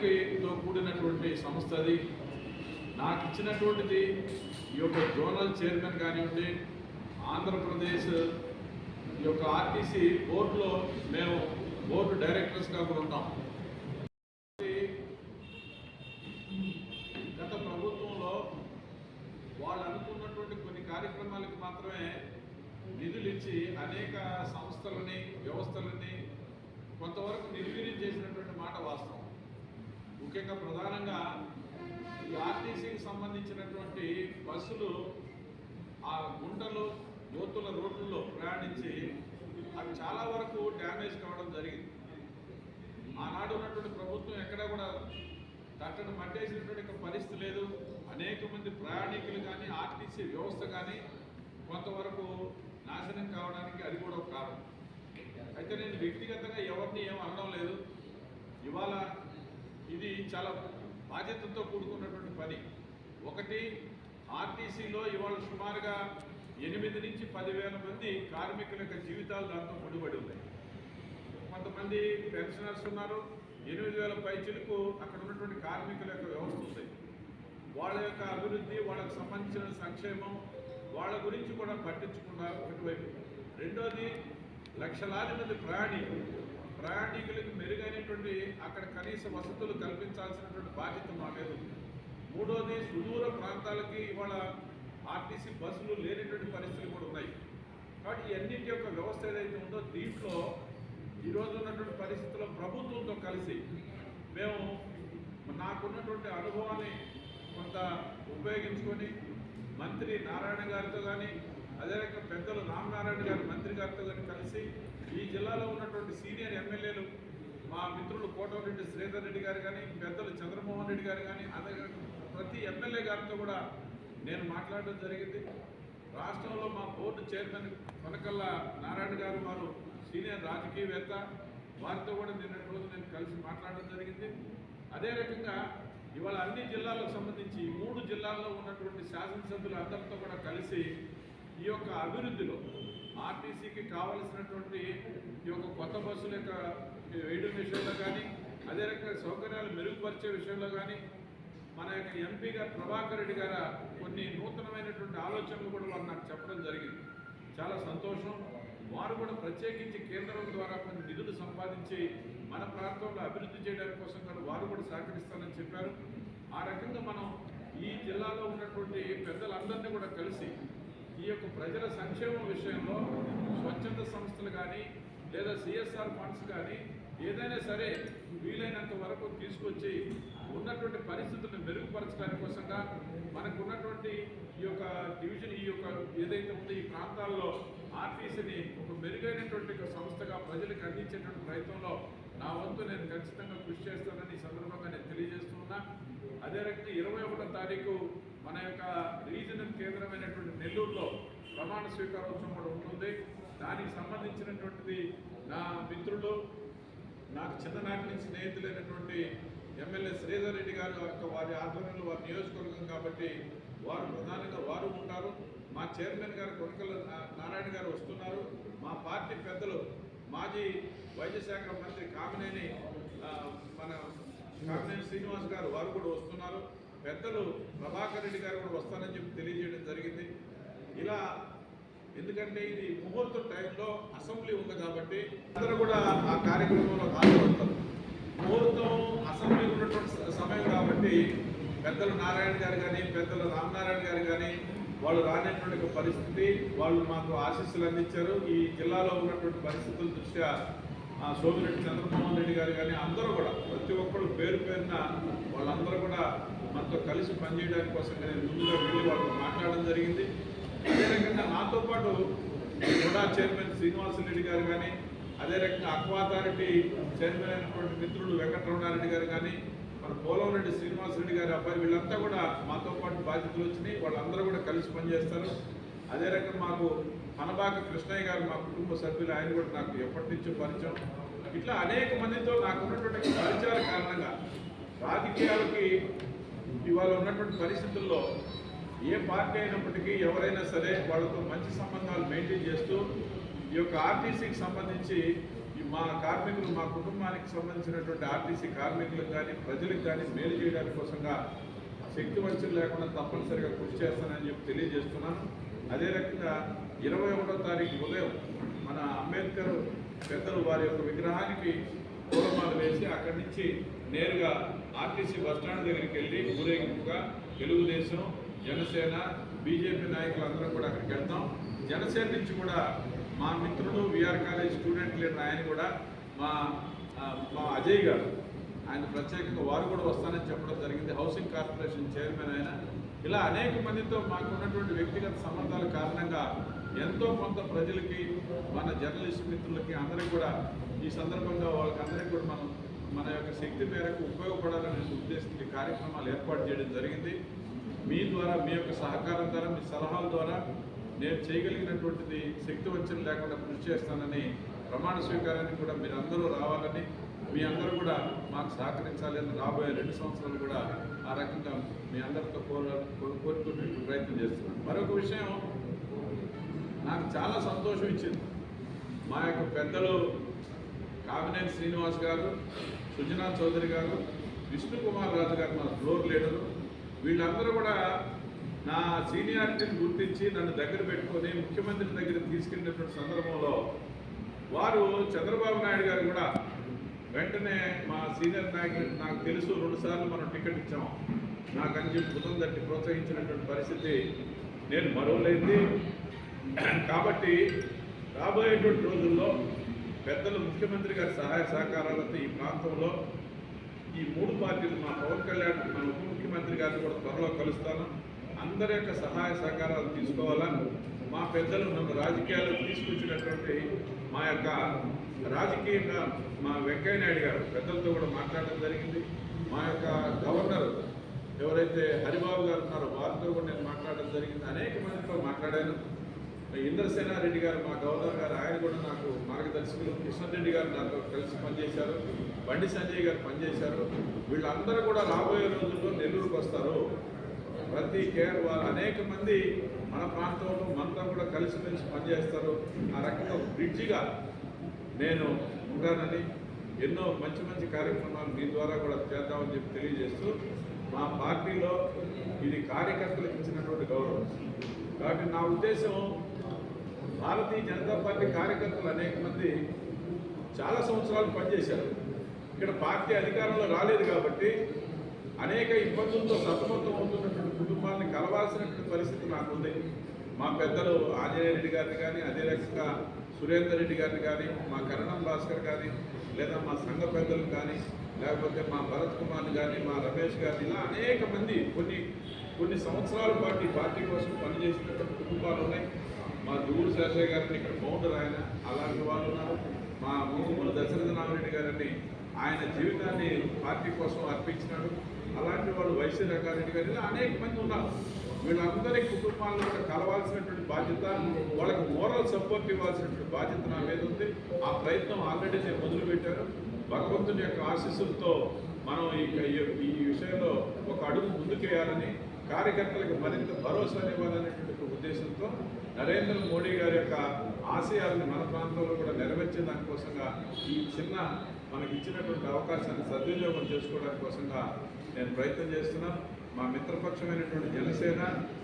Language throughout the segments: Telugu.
ప్రణాళికతో కూడినటువంటి సంస్థ అది. నాకు ఇచ్చినటువంటిది ఈ యొక్క జోనల్ చైర్మన్ కానివ్వండి ఆంధ్రప్రదేశ్ ఈ యొక్క ఆర్టీసీ బోర్డులో మేము బోర్డు డైరెక్టర్స్గా కూడా ఉంటాం. గత ప్రభుత్వంలో వాళ్ళు అనుకున్నటువంటి కొన్ని కార్యక్రమాలకు మాత్రమే నిధులు ఇచ్చి అనేక సంస్థలని వ్యవస్థలని కొంతవరకు నిర్వీర్యం చేసినటువంటి మాట వాస్తవం. ముఖ్యంగా ప్రధానంగా ఈ ఆర్టీసీకి సంబంధించినటువంటి బస్సులు ఆ గుంటలు లోతుల రోడ్లలో ప్రయాణించి అవి చాలా వరకు డ్యామేజ్ కావడం జరిగింది. ఆనాడు ఉన్నటువంటి ప్రభుత్వం ఎక్కడ కూడా తట్టను పట్టేసినటువంటి పరిస్థితి లేదు. అనేక మంది ప్రయాణికులు కానీ ఆర్టీసీ వ్యవస్థ కానీ కొంతవరకు నాశనం కావడానికి అది కూడా ఒక కారణం. అయితే నేను వ్యక్తిగతంగా ఎవరిని ఏం అనడం లేదు. ఇవాళ ఇది చాలా బాధ్యతతో కూడుకున్నటువంటి పని. ఒకటి ఆర్టీసీలో ఇవాళ సుమారుగా ఎనిమిది నుంచి పదివేల మంది కార్మికుల యొక్క జీవితాలు దాంతో ముడిపడి ఉన్నాయి. కొంతమంది పెన్షనర్స్ ఉన్నారు ఎనిమిది వేల పైచులకు అక్కడ ఉన్నటువంటి కార్మికుల యొక్క వ్యవస్థ ఉంది. వాళ్ళ యొక్క అభివృద్ధి వాళ్ళకు సంబంధించిన సంక్షేమం వాళ్ళ గురించి కూడా పట్టించుకున్నారు ఒకటివైపు రెండోది లక్షలాది మంది ప్రయాణికులు. ప్రయాణికులకు మెరుగైనటువంటి అక్కడ కనీస వసతులు కల్పించాల్సినటువంటి బాధ్యత మా మీద ఉంది. మూడోది సుదూర ప్రాంతాలకి ఇవాళ ఆర్టీసీ బస్సులు లేనటువంటి పరిస్థితులు కూడా ఉన్నాయి. కాబట్టి ఇవన్నింటి యొక్క వ్యవస్థ ఏదైతే ఉందో దీంట్లో ఈరోజు ఉన్నటువంటి పరిస్థితుల్లో ప్రభుత్వంతో కలిసి మేము నాకున్నటువంటి అనుభవాన్ని కొంత ఉపయోగించుకొని మంత్రి నారాయణ గారితో కానీ అదే రకంగా పెద్దలు రామనారాయణ గారు మంత్రి గారితో కానీ కలిసి ఈ జిల్లాలో ఉన్నటువంటి సీనియర్ ఎమ్మెల్యేలు మా మిత్రులు కోటమిరెడ్డి శ్రీధర్ రెడ్డి గారు కానీ పెద్దలు చంద్రమోహన్ రెడ్డి గారు కానీ అదే ప్రతి ఎమ్మెల్యే గారితో కూడా నేను మాట్లాడడం జరిగింది. రాష్ట్రంలో మా బోర్డు చైర్మన్ కొనకల్ల నారాయణ గారు వారు సీనియర్ రాజకీయవేత్త వారితో కూడా నిన్నటి రోజు నేను కలిసి మాట్లాడడం జరిగింది. అదే రకంగా ఇవాళ అన్ని జిల్లాలకు సంబంధించి మూడు జిల్లాల్లో ఉన్నటువంటి శాసనసభ్యులు అందరితో కూడా కలిసి ఈ యొక్క అభివృద్ధిలో ఆర్టీసీకి కావలసినటువంటి ఈ యొక్క కొత్త బస్సుల యొక్క వేయడం విషయంలో కానీ అదే రకంగా సౌకర్యాలు మెరుగుపరిచే విషయంలో కానీ మన యొక్క ఎంపీ గారు ప్రభాకర్ రెడ్డి గారు కొన్ని నూతనమైనటువంటి ఆలోచనలు కూడా వారు నాకు చెప్పడం జరిగింది. చాలా సంతోషం. వారు కూడా ప్రత్యేకించి కేంద్రం ద్వారా కొన్ని నిధులు సంపాదించి మన ప్రాంతంలో అభివృద్ధి చేయడానికి కోసం కూడా వారు కూడా సహకరిస్తానని చెప్పారు. ఆ రకంగా మనం ఈ జిల్లాలో ఉన్నటువంటి పెద్దలందరినీ కూడా కలిసి ఈ యొక్క ప్రజల సంక్షేమం విషయంలో స్వచ్ఛంద సంస్థలు కానీ లేదా సిఎస్ఆర్ ఫండ్స్ కానీ ఏదైనా సరే వీలైనంత వరకు తీసుకొచ్చి ఉన్నటువంటి పరిస్థితులను మెరుగుపరచడానికి కోసంగా మనకు ఉన్నటువంటి ఈ యొక్క డివిజన్ ఈ యొక్క ఏదైతే ఉందో ఈ ప్రాంతాల్లో ఆర్టీసీని ఒక మెరుగైనటువంటి సంస్థగా ప్రజలకు అందించేటువంటి ప్రయత్నంలో నా వంతు నేను ఖచ్చితంగా కృషి చేస్తానని ఈ సందర్భంగా నేను తెలియజేస్తున్నా అదే రకంగా ఇరవై ఒకటో తారీఖు మన యొక్క రీజనల్ కేంద్రమైనటువంటి నెల్లూరులో ప్రమాణ స్వీకారోత్సవం కూడా ఉంటుంది. దానికి సంబంధించినటువంటిది నా మిత్రులు నాకు చిన్ననాటి నుంచి స్నేహితులైనటువంటి ఎమ్మెల్యే శ్రీధర్ రెడ్డి గారు యొక్క వారి ఆధ్వర్యంలో వారి నియోజకవర్గం కాబట్టి వారు ప్రధానంగా వారు ఉంటారు. మా చైర్మన్ గారు కొనకల నారాయణ గారు వస్తున్నారు. మా పార్టీ పెద్దలు మాజీ వైద్య శాఖ మంత్రి కామినేని మన కామినేని శ్రీనివాస్ గారు వారు కూడా వస్తున్నారు. పెద్దలు ప్రభాకర్ రెడ్డి గారు కూడా వస్తారని చెప్పి తెలియజేయడం జరిగింది. ఇలా ఎందుకంటే ఇది ముహూర్తం టైంలో అసెంబ్లీ ఉంది కాబట్టి అందరూ కూడా ఆ కార్యక్రమంలో పాల్గొంటారు. ముహూర్తం అసెంబ్లీ ఉన్నటువంటి సమయం కాబట్టి పెద్దలు నారాయణ గారు కానీ పెద్దలు రామనారాయణ గారు కానీ వాళ్ళు రానటువంటి పరిస్థితి వాళ్ళు మాకు ఆశీస్సులు అందించారు. ఈ జిల్లాలో ఉన్నటువంటి పరిస్థితుల దృష్ట్యా ఆ, సోమిరెడ్డి చంద్రమోహన్ రెడ్డి గారు కానీ అందరూ కూడా ప్రతి ఒక్కరు పేరు పేరున వాళ్ళందరూ కూడా మనతో కలిసి పనిచేయడానికి కోసం నేను ముందుగా వెళ్ళి వాళ్ళతో మాట్లాడడం జరిగింది. అదే రకంగా నాతో పాటు కూడా చైర్మన్ శ్రీనివాసరెడ్డి గారు కానీ అదే రకంగా అక్వా అథారిటీ చైర్మన్ అయినటువంటి మిత్రుడు వెంకటరమణారెడ్డి గారు కానీ మన పోలంరెడ్డి శ్రీనివాసరెడ్డి గారి అబ్బాయి వీళ్ళంతా కూడా మాతో పాటు బాధ్యతలు వచ్చినాయి. వాళ్ళందరూ కూడా కలిసి పనిచేస్తారు. అదే రకంగా మాకు మనబాక కృష్ణయ్య గారు మా కుటుంబ సభ్యులు ఆయన కూడా నాకు ఎప్పటి నుంచో పరిచయం. ఇట్లా అనేక మందితో నాకు ఉన్నటువంటి పరిచయాల కారణంగా రాజకీయాలకి ఇవాళ ఉన్నటువంటి పరిస్థితుల్లో ఏ పార్టీ అయినప్పటికీ ఎవరైనా సరే వాళ్ళతో మంచి సంబంధాలు మెయింటైన్ చేస్తూ ఈ యొక్క ఆర్టీసీకి సంబంధించి మా కార్మికులు మా కుటుంబానికి సంబంధించినటువంటి ఆర్టీసీ కార్మికులకు కానీ ప్రజలకు కానీ మేలు చేయడానికి కోసంగా శక్తి వంచన లేకుండా తప్పనిసరిగా కృషి చేస్తానని చెప్పి తెలియజేస్తున్నాను. అదే రకంగా ఇరవై ఒకటో తారీఖు ఉదయం మన అంబేద్కర్ పెద్దలు వారి యొక్క విగ్రహానికి పూలమాల వేసి అక్కడి నుంచి నేరుగా ఆర్టీసీ బస్టాండ్ దగ్గరికి వెళ్ళి ఊరేగింపుగా తెలుగుదేశం జనసేన బీజేపీ నాయకులు అందరం కూడా అక్కడికి వెళ్తాం. జనసేన నుంచి కూడా మా మిత్రుడు విఆర్ కాలేజ్ స్టూడెంట్ లీడర్ ఆయన కూడా మా మా అజయ్ గారు ఆయన ప్రత్యేకంగా వారు కూడా వస్తానని చెప్పడం జరిగింది. హౌసింగ్ కార్పొరేషన్ చైర్మన్ ఆయన. ఇలా అనేక మందితో మాకు ఉన్నటువంటి వ్యక్తిగత సంబంధాల కారణంగా ఎంతో కొంత ప్రజలకి మన జర్నలిస్ట్ మిత్రులకి అందరికీ కూడా ఈ సందర్భంగా వాళ్ళకి అందరికీ కూడా మనం మన యొక్క శక్తి మేరకు ఉపయోగపడాలనే ఉద్దేశంతో కార్యక్రమాలు ఏర్పాటు చేయడం జరిగింది. మీ ద్వారా మీ యొక్క సహకారం ద్వారా మీ సలహాల ద్వారా నేను చేయగలిగినటువంటిది శక్తి వచ్చిన లేకుండా కృషి చేస్తానని ప్రమాణ స్వీకారానికి కూడా మీరందరూ రావాలని మీ అందరూ కూడా మాకు సహకరించాలని రాబోయే రెండు సంవత్సరాలు కూడా ఆ రకంగా మీ అందరితో కోర కోరుకునే ప్రయత్నం చేస్తున్నాను. మరొక విషయం నాకు చాలా సంతోషం ఇచ్చింది. మా యొక్క పెద్దలు కామినేని శ్రీనివాస్ గారు సుజనా చౌదరి గారు విష్ణు కుమార్ రాజు గారు మా ఫ్లోర్ లీడరు. వీళ్ళందరూ కూడా నా సీనియారిటీని గుర్తించి నన్ను దగ్గర పెట్టుకొని ముఖ్యమంత్రి దగ్గర తీసుకెళ్ళినటువంటి సందర్భంలో వారు చంద్రబాబు నాయుడు గారు కూడా వెంటనే మా సీనియర్ నాయకులు నాకు తెలుసు రెండుసార్లు మనం టికెట్ ఇచ్చాం. నాకు అని చెప్పి బుధం తట్టి ప్రోత్సహించినటువంటి పరిస్థితి నేను మరోలేంది. కాబట్టి రాబోయేటువంటి రోజుల్లో పెద్దలు ముఖ్యమంత్రి గారి సహాయ సహకారాలతో ఈ ప్రాంతంలో ఈ మూడు పార్టీలు మా పవన్ కళ్యాణ్ మన ఉప ముఖ్యమంత్రి గారిని కూడా త్వరలో కలుస్తాను. అందరి యొక్క సహాయ సహకారాలు తీసుకోవాలని మా పెద్దలు నన్ను రాజకీయాల్లో తీసుకొచ్చినటువంటి మా యొక్క రాజకీయంగా మా వెంకయ్యనాయుడు గారు పెద్దలతో కూడా మాట్లాడడం జరిగింది. మా యొక్క గవర్నర్ ఎవరైతే హరిబాబు గారు ఉన్నారో వారితో కూడా నేను మాట్లాడడం జరిగింది. అనేక మందితో మాట్లాడాను. ఇంద్రసేనారెడ్డి గారు మా గవర్నర్ గారు ఆయన కూడా నాకు మార్గదర్శకులు. కిషన్ రెడ్డి గారు నాతో కలిసి పనిచేశారు. బండి సంజయ్ గారు పనిచేశారు. వీళ్ళందరూ కూడా రాబోయే రోజుల్లో నెల్లూరుకు వస్తారు. ప్రతి కేర్ వారు అనేక మంది మన ప్రాంతంలో మనతో కూడా కలిసిమెలిసి పనిచేస్తారు. ఆ రకంగా బ్రిడ్జిగా నేను ఉంటానని ఎన్నో మంచి మంచి కార్యక్రమాలు మీ ద్వారా కూడా చేద్దామని చెప్పి తెలియజేస్తూ మా పార్టీలో ఇది కార్యకర్తలకు ఇచ్చినటువంటి గౌరవం. కాబట్టి నా ఉద్దేశం భారతీయ జనతా పార్టీ కార్యకర్తలు అనేక మంది చాలా సంవత్సరాలు పనిచేశారు. ఇక్కడ పార్టీ అధికారంలో రాలేదు కాబట్టి అనేక ఇబ్బందులతో సతమతం అవుతున్నటువంటి కుటుంబాలను కలవాల్సినటువంటి పరిస్థితి నాకుంది. మా పెద్దలు ఆంజనేయ రెడ్డి గారిని కానీ అదే రకంగా సురేందర్ రెడ్డి గారిని కానీ మా కరణం భాస్కర్ కానీ లేదా మా సంఘ పెద్దలు కానీ లేకపోతే మా భరత్ కుమార్ని కానీ మా రమేష్ గారిని ఇలా అనేక మంది కొన్ని కొన్ని సంవత్సరాల పాటు పార్టీ కోసం పనిచేసినటువంటి కుటుంబాలు ఉన్నాయి. మా దూరు శేషయ్య గారిని ఇక్కడ ఫౌండర్ ఆయన అలాంటి వాళ్ళు ఉన్నారు. మా మూగుమూల దశరథ నామిరెడ్డి గారిని ఆయన జీవితాన్ని పార్టీ కోసం అర్పించినాడు. అలాంటి వాళ్ళు వైశ్య రంగారెడ్డి గారు ఇలా అనేక మంది ఉన్నారు. వీళ్ళందరి కుటుంబాలను కూడా కలవాల్సినటువంటి బాధ్యత వాళ్ళకి మోరల్ సపోర్ట్ ఇవ్వాల్సినటువంటి బాధ్యత నా మీద ఉంది. ఆ ప్రయత్నం ఆల్రెడీ నేను మొదలుపెట్టాను. భగవంతుని యొక్క ఆశీస్సులతో మనం ఈ ఈ- విషయంలో ఒక అడుగు ముందుకేయాలని కార్యకర్తలకు మరింత భరోసా ఇవ్వాలనేటువంటి ఉద్దేశంతో నరేంద్ర మోడీ గారి యొక్క ఆశయాలను మన ప్రాంతంలో కూడా నెరవేర్చే దానికోసంగా ఈ చిన్న మనకి ఇచ్చినటువంటి అవకాశాన్ని సద్వినియోగం చేసుకోవడానికి కోసంగా నేను ప్రయత్నం చేస్తున్నాను మా మిత్రపక్షమైనటువంటి జనసేన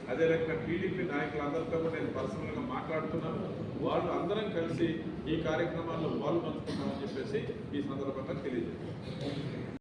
అదే రకంగా టీడీపీ నాయకులందరితో కూడా నేను పర్సనల్గా మాట్లాడుతున్నాను వాళ్ళు అందరం కలిసి ఈ కార్యక్రమాల్లో పాల్పంచుకుంటామని చెప్పేసి ఈ సందర్భంగా తెలియజేస్తాను